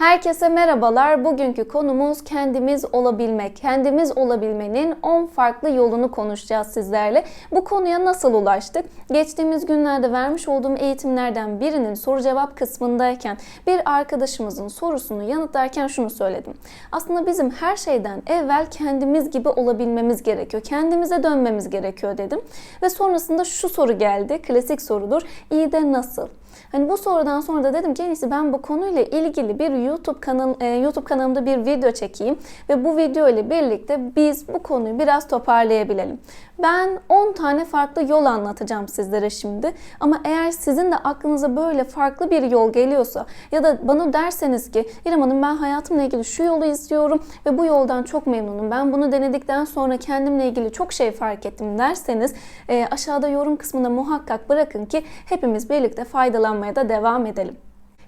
Herkese merhabalar. Bugünkü konumuz kendimiz olabilmek. Kendimiz olabilmenin 10 farklı yolunu konuşacağız sizlerle. Bu konuya nasıl ulaştık? Geçtiğimiz günlerde vermiş olduğum eğitimlerden birinin soru cevap kısmındayken bir arkadaşımızın sorusunu yanıtlarken şunu söyledim. Aslında bizim her şeyden evvel kendimiz gibi olabilmemiz gerekiyor. Kendimize dönmemiz gerekiyor dedim. Ve sonrasında şu soru geldi. Klasik sorudur. İyi de nasıl? Hani bu sorudan sonra da dedim ki en iyisi ben bu konuyla ilgili bir YouTube kanal e, YouTube kanalımda bir video çekeyim ve bu video ile birlikte biz bu konuyu biraz toparlayabilelim. Ben 10 tane farklı yol anlatacağım sizlere şimdi. Ama eğer sizin de aklınıza böyle farklı bir yol geliyorsa ya da bana derseniz ki İrem Hanım ben hayatımla ilgili şu yolu izliyorum ve bu yoldan çok memnunum. Ben bunu denedikten sonra kendimle ilgili çok şey fark ettim derseniz e, aşağıda yorum kısmına muhakkak bırakın ki hepimiz birlikte faydalanmaya da devam edelim.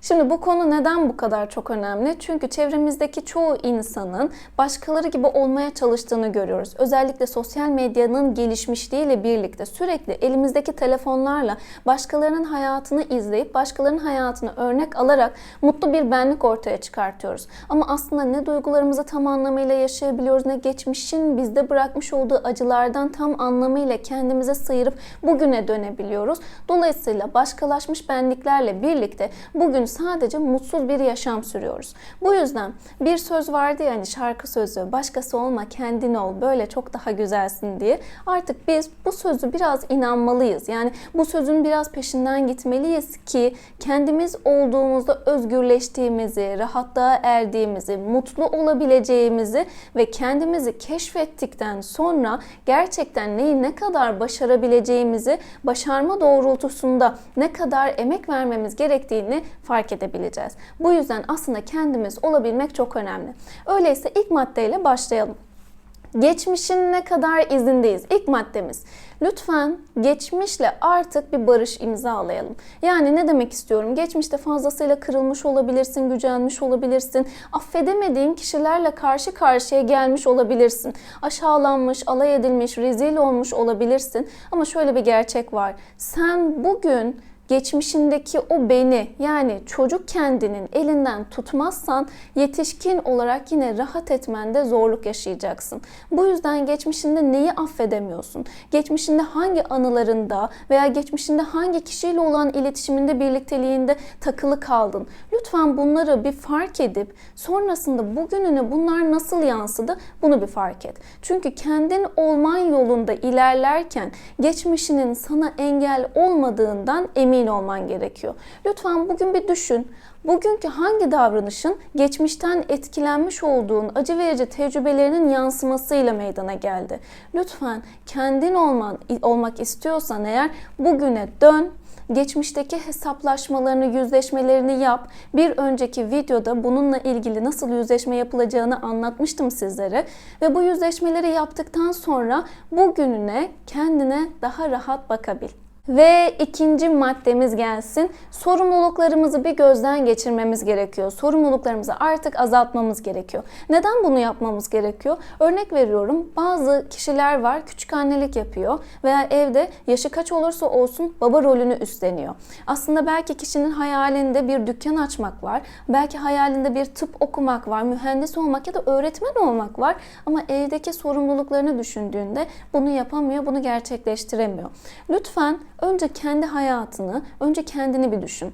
Şimdi bu konu neden bu kadar çok önemli? Çünkü çevremizdeki çoğu insanın başkaları gibi olmaya çalıştığını görüyoruz. Özellikle sosyal medyanın gelişmişliğiyle birlikte sürekli elimizdeki telefonlarla başkalarının hayatını izleyip başkalarının hayatını örnek alarak mutlu bir benlik ortaya çıkartıyoruz. Ama aslında ne duygularımızı tam anlamıyla yaşayabiliyoruz ne geçmişin bizde bırakmış olduğu acılardan tam anlamıyla kendimize sıyırıp bugüne dönebiliyoruz. Dolayısıyla başkalaşmış benliklerle birlikte bugün sadece mutsuz bir yaşam sürüyoruz. Bu yüzden bir söz vardı ya hani şarkı sözü başkası olma kendin ol böyle çok daha güzelsin diye. Artık biz bu sözü biraz inanmalıyız. Yani bu sözün biraz peşinden gitmeliyiz ki kendimiz olduğumuzda özgürleştiğimizi, rahatlığa erdiğimizi, mutlu olabileceğimizi ve kendimizi keşfettikten sonra gerçekten neyi ne kadar başarabileceğimizi başarma doğrultusunda ne kadar emek vermemiz gerektiğini fark edebileceğiz. Bu yüzden aslında kendimiz olabilmek çok önemli. Öyleyse ilk maddeyle başlayalım. Geçmişin ne kadar izindeyiz? İlk maddemiz. Lütfen geçmişle artık bir barış imzalayalım. Yani ne demek istiyorum? Geçmişte fazlasıyla kırılmış olabilirsin, gücenmiş olabilirsin. Affedemediğin kişilerle karşı karşıya gelmiş olabilirsin. Aşağılanmış, alay edilmiş, rezil olmuş olabilirsin. Ama şöyle bir gerçek var. Sen bugün geçmişindeki o beni yani çocuk kendinin elinden tutmazsan yetişkin olarak yine rahat etmende zorluk yaşayacaksın. Bu yüzden geçmişinde neyi affedemiyorsun? Geçmişinde hangi anılarında veya geçmişinde hangi kişiyle olan iletişiminde, birlikteliğinde takılı kaldın? Lütfen bunları bir fark edip sonrasında bugününe bunlar nasıl yansıdı bunu bir fark et. Çünkü kendin olman yolunda ilerlerken geçmişinin sana engel olmadığından emin olman gerekiyor. Lütfen bugün bir düşün. Bugünkü hangi davranışın geçmişten etkilenmiş olduğun acı verici tecrübelerinin yansımasıyla meydana geldi? Lütfen kendin olman olmak istiyorsan eğer bugüne dön geçmişteki hesaplaşmalarını, yüzleşmelerini yap. Bir önceki videoda bununla ilgili nasıl yüzleşme yapılacağını anlatmıştım sizlere. Ve bu yüzleşmeleri yaptıktan sonra bugününe kendine daha rahat bakabil. Ve ikinci maddemiz gelsin. Sorumluluklarımızı bir gözden geçirmemiz gerekiyor. Sorumluluklarımızı artık azaltmamız gerekiyor. Neden bunu yapmamız gerekiyor? Örnek veriyorum. Bazı kişiler var küçük annelik yapıyor veya evde yaşı kaç olursa olsun baba rolünü üstleniyor. Aslında belki kişinin hayalinde bir dükkan açmak var. Belki hayalinde bir tıp okumak var, mühendis olmak ya da öğretmen olmak var. Ama evdeki sorumluluklarını düşündüğünde bunu yapamıyor, bunu gerçekleştiremiyor. Lütfen önce kendi hayatını, önce kendini bir düşün.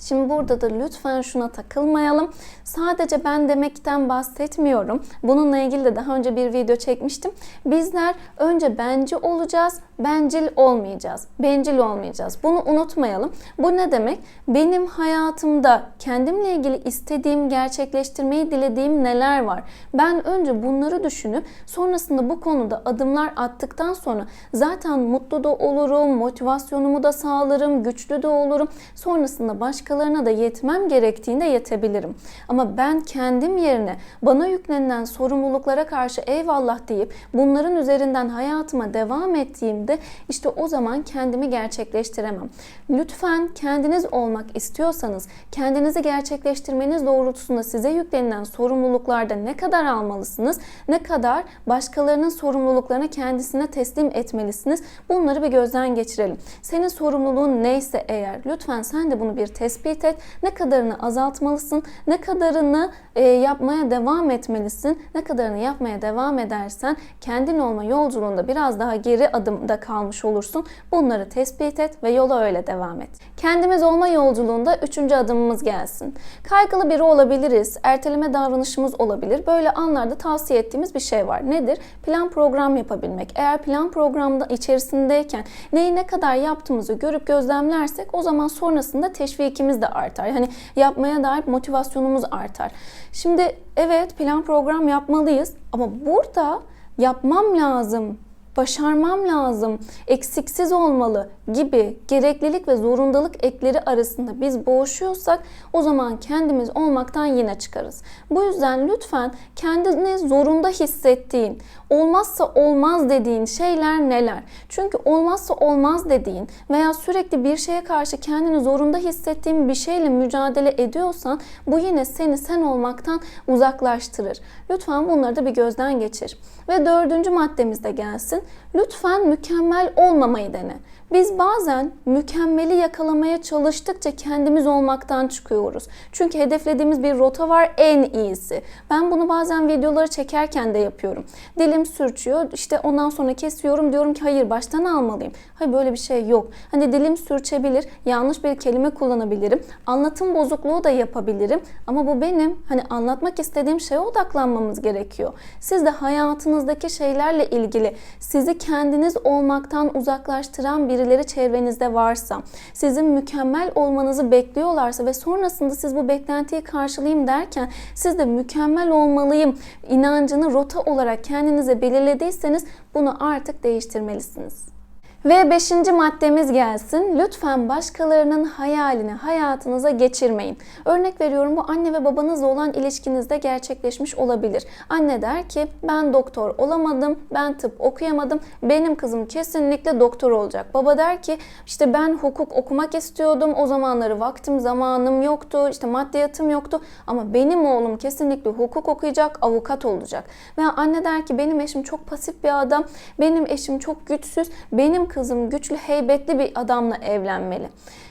Şimdi burada da lütfen şuna takılmayalım. Sadece ben demekten bahsetmiyorum. Bununla ilgili de daha önce bir video çekmiştim. Bizler önce bence olacağız, bencil olmayacağız. Bencil olmayacağız. Bunu unutmayalım. Bu ne demek? Benim hayatımda kendimle ilgili istediğim, gerçekleştirmeyi dilediğim neler var? Ben önce bunları düşünüp sonrasında bu konuda adımlar attıktan sonra zaten mutlu da olurum, motivasyonumu da sağlarım, güçlü de olurum. Sonrasında başka başkalarına da yetmem gerektiğinde yetebilirim. Ama ben kendim yerine bana yüklenilen sorumluluklara karşı eyvallah deyip bunların üzerinden hayatıma devam ettiğimde işte o zaman kendimi gerçekleştiremem. Lütfen kendiniz olmak istiyorsanız kendinizi gerçekleştirmeniz doğrultusunda size yüklenilen sorumluluklarda ne kadar almalısınız, ne kadar başkalarının sorumluluklarını kendisine teslim etmelisiniz. Bunları bir gözden geçirelim. Senin sorumluluğun neyse eğer lütfen sen de bunu bir tespit tespit et. Ne kadarını azaltmalısın, ne kadarını e, yapmaya devam etmelisin. Ne kadarını yapmaya devam edersen kendin olma yolculuğunda biraz daha geri adımda kalmış olursun. Bunları tespit et ve yola öyle devam et. Kendimiz olma yolculuğunda üçüncü adımımız gelsin. Kaygılı biri olabiliriz, erteleme davranışımız olabilir. Böyle anlarda tavsiye ettiğimiz bir şey var. Nedir? Plan program yapabilmek. Eğer plan programda içerisindeyken neyi ne kadar yaptığımızı görüp gözlemlersek o zaman sonrasında teşvikimiz de artar. Hani yapmaya dair motivasyonumuz artar. Şimdi evet plan program yapmalıyız ama burada yapmam lazım başarmam lazım, eksiksiz olmalı gibi gereklilik ve zorundalık ekleri arasında biz boğuşuyorsak o zaman kendimiz olmaktan yine çıkarız. Bu yüzden lütfen kendini zorunda hissettiğin, olmazsa olmaz dediğin şeyler neler? Çünkü olmazsa olmaz dediğin veya sürekli bir şeye karşı kendini zorunda hissettiğin bir şeyle mücadele ediyorsan bu yine seni sen olmaktan uzaklaştırır. Lütfen bunları da bir gözden geçir. Ve dördüncü maddemizde gelsin. Lütfen mükemmel olmamayı dene. Biz bazen mükemmeli yakalamaya çalıştıkça kendimiz olmaktan çıkıyoruz. Çünkü hedeflediğimiz bir rota var en iyisi. Ben bunu bazen videoları çekerken de yapıyorum. Dilim sürçüyor işte ondan sonra kesiyorum diyorum ki hayır baştan almalıyım. Hayır böyle bir şey yok. Hani dilim sürçebilir, yanlış bir kelime kullanabilirim. Anlatım bozukluğu da yapabilirim. Ama bu benim hani anlatmak istediğim şeye odaklanmamız gerekiyor. Siz de hayatınızdaki şeylerle ilgili sizi kendiniz olmaktan uzaklaştıran birileri çevrenizde varsa, sizin mükemmel olmanızı bekliyorlarsa ve sonrasında siz bu beklentiyi karşılayayım derken siz de mükemmel olmalıyım inancını rota olarak kendinize belirlediyseniz bunu artık değiştirmelisiniz. Ve beşinci maddemiz gelsin. Lütfen başkalarının hayalini hayatınıza geçirmeyin. Örnek veriyorum bu anne ve babanızla olan ilişkinizde gerçekleşmiş olabilir. Anne der ki ben doktor olamadım, ben tıp okuyamadım, benim kızım kesinlikle doktor olacak. Baba der ki işte ben hukuk okumak istiyordum, o zamanları vaktim zamanım yoktu, işte maddiyatım yoktu ama benim oğlum kesinlikle hukuk okuyacak, avukat olacak. Veya anne der ki benim eşim çok pasif bir adam, benim eşim çok güçsüz, benim kızım güçlü, heybetli bir adamla evlenmeli.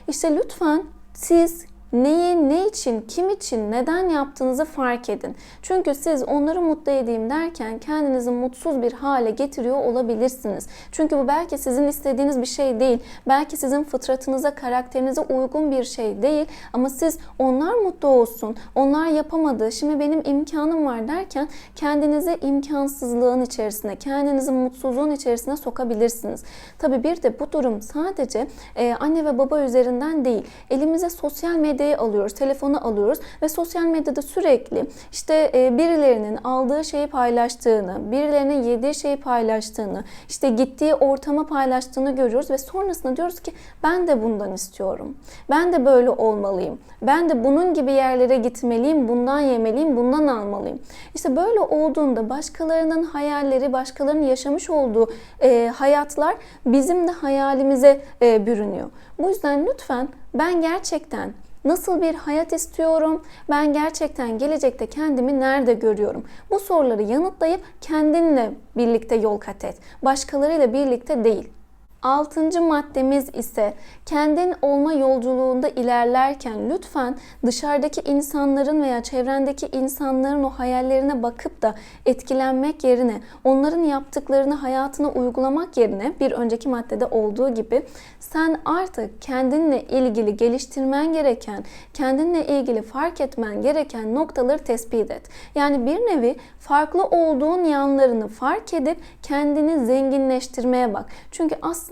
İşte lütfen siz neyi, ne için, kim için, neden yaptığınızı fark edin. Çünkü siz onları mutlu edeyim derken kendinizi mutsuz bir hale getiriyor olabilirsiniz. Çünkü bu belki sizin istediğiniz bir şey değil. Belki sizin fıtratınıza, karakterinize uygun bir şey değil. Ama siz onlar mutlu olsun, onlar yapamadı, şimdi benim imkanım var derken kendinizi imkansızlığın içerisine, kendinizi mutsuzluğun içerisine sokabilirsiniz. Tabii bir de bu durum sadece anne ve baba üzerinden değil. Elimize sosyal medya medyayı alıyoruz, telefonu alıyoruz ve sosyal medyada sürekli işte e, birilerinin aldığı şeyi paylaştığını, birilerinin yediği şeyi paylaştığını, işte gittiği ortamı paylaştığını görüyoruz ve sonrasında diyoruz ki ben de bundan istiyorum. Ben de böyle olmalıyım. Ben de bunun gibi yerlere gitmeliyim, bundan yemeliyim, bundan almalıyım. İşte böyle olduğunda başkalarının hayalleri, başkalarının yaşamış olduğu e, hayatlar bizim de hayalimize e, bürünüyor. Bu yüzden lütfen ben gerçekten Nasıl bir hayat istiyorum? Ben gerçekten gelecekte kendimi nerede görüyorum? Bu soruları yanıtlayıp kendinle birlikte yol kat et. Başkalarıyla birlikte değil. Altıncı maddemiz ise kendin olma yolculuğunda ilerlerken lütfen dışarıdaki insanların veya çevrendeki insanların o hayallerine bakıp da etkilenmek yerine onların yaptıklarını hayatına uygulamak yerine bir önceki maddede olduğu gibi sen artık kendinle ilgili geliştirmen gereken, kendinle ilgili fark etmen gereken noktaları tespit et. Yani bir nevi farklı olduğun yanlarını fark edip kendini zenginleştirmeye bak. Çünkü aslında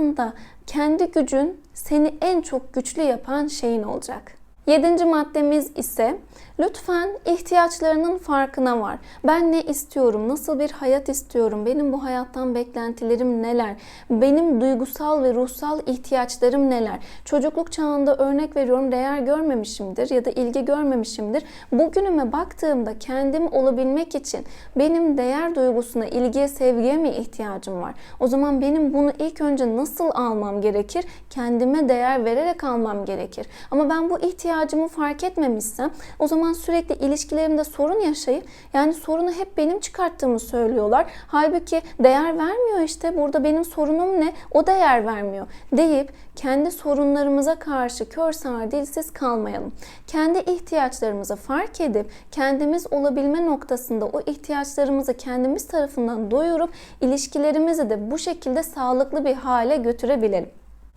kendi gücün seni en çok güçlü yapan şeyin olacak. Yedinci maddemiz ise lütfen ihtiyaçlarının farkına var. Ben ne istiyorum? Nasıl bir hayat istiyorum? Benim bu hayattan beklentilerim neler? Benim duygusal ve ruhsal ihtiyaçlarım neler? Çocukluk çağında örnek veriyorum değer görmemişimdir ya da ilgi görmemişimdir. Bugünüme baktığımda kendim olabilmek için benim değer duygusuna, ilgiye, sevgiye mi ihtiyacım var? O zaman benim bunu ilk önce nasıl almam gerekir? Kendime değer vererek almam gerekir. Ama ben bu ihtiyacımı fark etmemişsem o zaman zaman sürekli ilişkilerimde sorun yaşayıp yani sorunu hep benim çıkarttığımı söylüyorlar. Halbuki değer vermiyor işte burada benim sorunum ne? O değer vermiyor deyip kendi sorunlarımıza karşı kör sağır dilsiz kalmayalım. Kendi ihtiyaçlarımızı fark edip kendimiz olabilme noktasında o ihtiyaçlarımızı kendimiz tarafından doyurup ilişkilerimizi de bu şekilde sağlıklı bir hale götürebilelim.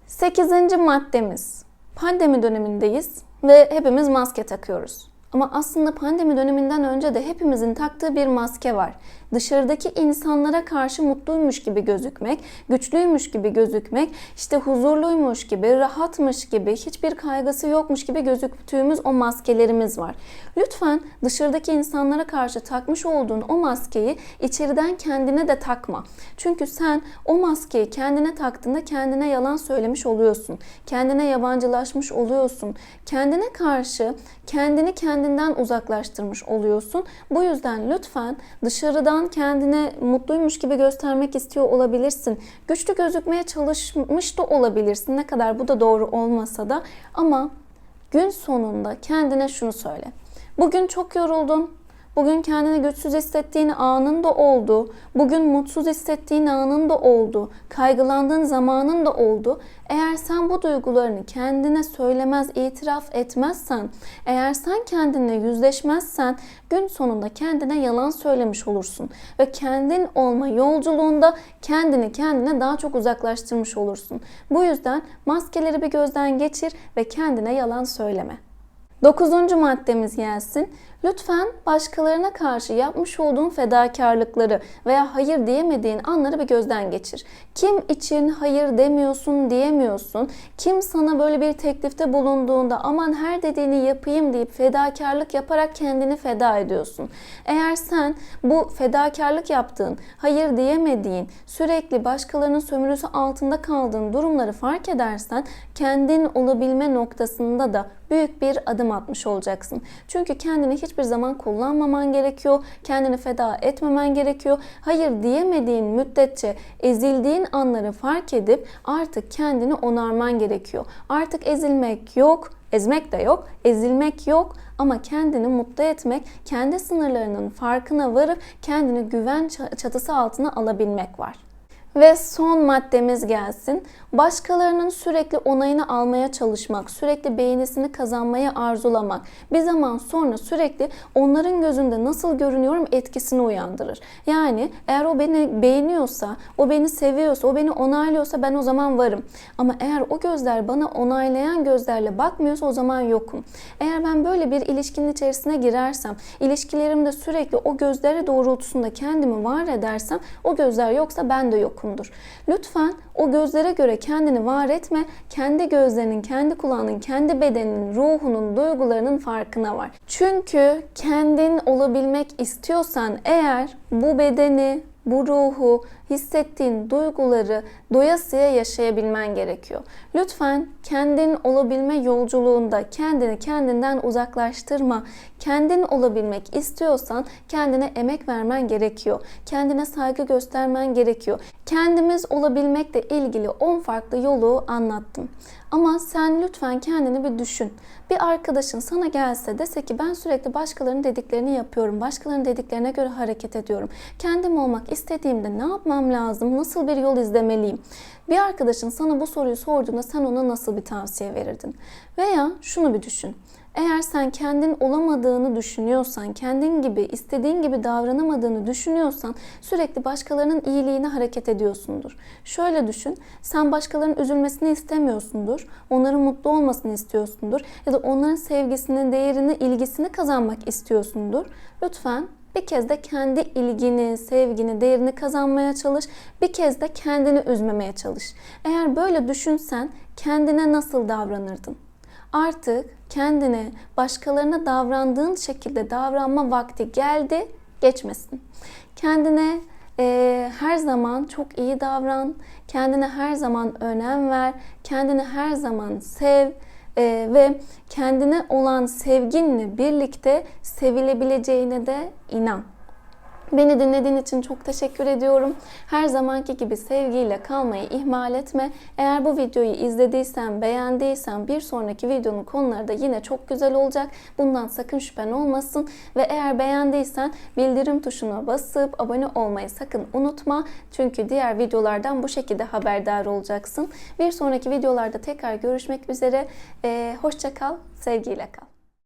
Sekizinci maddemiz. Pandemi dönemindeyiz ve hepimiz maske takıyoruz. Ama aslında pandemi döneminden önce de hepimizin taktığı bir maske var. Dışarıdaki insanlara karşı mutluymuş gibi gözükmek, güçlüymüş gibi gözükmek, işte huzurluymuş gibi, rahatmış gibi, hiçbir kaygısı yokmuş gibi gözüktüğümüz o maskelerimiz var. Lütfen dışarıdaki insanlara karşı takmış olduğun o maskeyi içeriden kendine de takma. Çünkü sen o maskeyi kendine taktığında kendine yalan söylemiş oluyorsun. Kendine yabancılaşmış oluyorsun. Kendine karşı kendini kendinden uzaklaştırmış oluyorsun. Bu yüzden lütfen dışarıdan kendine mutluymuş gibi göstermek istiyor olabilirsin. Güçlü gözükmeye çalışmış da olabilirsin. Ne kadar bu da doğru olmasa da ama gün sonunda kendine şunu söyle. Bugün çok yoruldum. Bugün kendini güçsüz hissettiğin anın da oldu. Bugün mutsuz hissettiğin anın da oldu. Kaygılandığın zamanın da oldu. Eğer sen bu duygularını kendine söylemez, itiraf etmezsen, eğer sen kendinle yüzleşmezsen gün sonunda kendine yalan söylemiş olursun ve kendin olma yolculuğunda kendini kendine daha çok uzaklaştırmış olursun. Bu yüzden maskeleri bir gözden geçir ve kendine yalan söyleme. Dokuzuncu maddemiz gelsin. Lütfen başkalarına karşı yapmış olduğun fedakarlıkları veya hayır diyemediğin anları bir gözden geçir. Kim için hayır demiyorsun diyemiyorsun. Kim sana böyle bir teklifte bulunduğunda aman her dediğini yapayım deyip fedakarlık yaparak kendini feda ediyorsun. Eğer sen bu fedakarlık yaptığın, hayır diyemediğin, sürekli başkalarının sömürüsü altında kaldığın durumları fark edersen kendin olabilme noktasında da büyük bir adım atmış olacaksın. Çünkü kendini hiçbir zaman kullanmaman gerekiyor. Kendini feda etmemen gerekiyor. Hayır diyemediğin müddetçe ezildiğin anları fark edip artık kendini onarman gerekiyor. Artık ezilmek yok, ezmek de yok, ezilmek yok ama kendini mutlu etmek, kendi sınırlarının farkına varıp kendini güven çatısı altına alabilmek var. Ve son maddemiz gelsin. Başkalarının sürekli onayını almaya çalışmak, sürekli beğenisini kazanmaya arzulamak bir zaman sonra sürekli onların gözünde nasıl görünüyorum etkisini uyandırır. Yani eğer o beni beğeniyorsa, o beni seviyorsa, o beni onaylıyorsa ben o zaman varım. Ama eğer o gözler bana onaylayan gözlerle bakmıyorsa o zaman yokum. Eğer ben böyle bir ilişkinin içerisine girersem, ilişkilerimde sürekli o gözleri doğrultusunda kendimi var edersem o gözler yoksa ben de yokumdur. Lütfen o gözlere göre kendini var etme. Kendi gözlerinin, kendi kulağının, kendi bedeninin, ruhunun, duygularının farkına var. Çünkü kendin olabilmek istiyorsan eğer bu bedeni, bu ruhu, hissettiğin duyguları doyasıya yaşayabilmen gerekiyor. Lütfen kendin olabilme yolculuğunda kendini kendinden uzaklaştırma. Kendin olabilmek istiyorsan kendine emek vermen gerekiyor. Kendine saygı göstermen gerekiyor. Kendimiz olabilmekle ilgili 10 farklı yolu anlattım. Ama sen lütfen kendini bir düşün. Bir arkadaşın sana gelse dese ki ben sürekli başkalarının dediklerini yapıyorum. Başkalarının dediklerine göre hareket ediyorum. Kendim olmak istediğimde ne yapmam lazım? Nasıl bir yol izlemeliyim? Bir arkadaşın sana bu soruyu sorduğunda sen ona nasıl bir tavsiye verirdin? Veya şunu bir düşün. Eğer sen kendin olamadığını düşünüyorsan, kendin gibi, istediğin gibi davranamadığını düşünüyorsan sürekli başkalarının iyiliğine hareket ediyorsundur. Şöyle düşün, sen başkalarının üzülmesini istemiyorsundur, onların mutlu olmasını istiyorsundur ya da onların sevgisini, değerini, ilgisini kazanmak istiyorsundur. Lütfen bir kez de kendi ilgini, sevgini, değerini kazanmaya çalış. Bir kez de kendini üzmemeye çalış. Eğer böyle düşünsen kendine nasıl davranırdın? Artık kendine başkalarına davrandığın şekilde davranma vakti geldi, geçmesin. Kendine e, her zaman çok iyi davran, kendine her zaman önem ver, kendini her zaman sev e, ve kendine olan sevginle birlikte sevilebileceğine de inan. Beni dinlediğin için çok teşekkür ediyorum. Her zamanki gibi sevgiyle kalmayı ihmal etme. Eğer bu videoyu izlediysen, beğendiysen bir sonraki videonun konuları da yine çok güzel olacak. Bundan sakın şüphen olmasın. Ve eğer beğendiysen bildirim tuşuna basıp abone olmayı sakın unutma. Çünkü diğer videolardan bu şekilde haberdar olacaksın. Bir sonraki videolarda tekrar görüşmek üzere. Ee, hoşça kal, sevgiyle kal.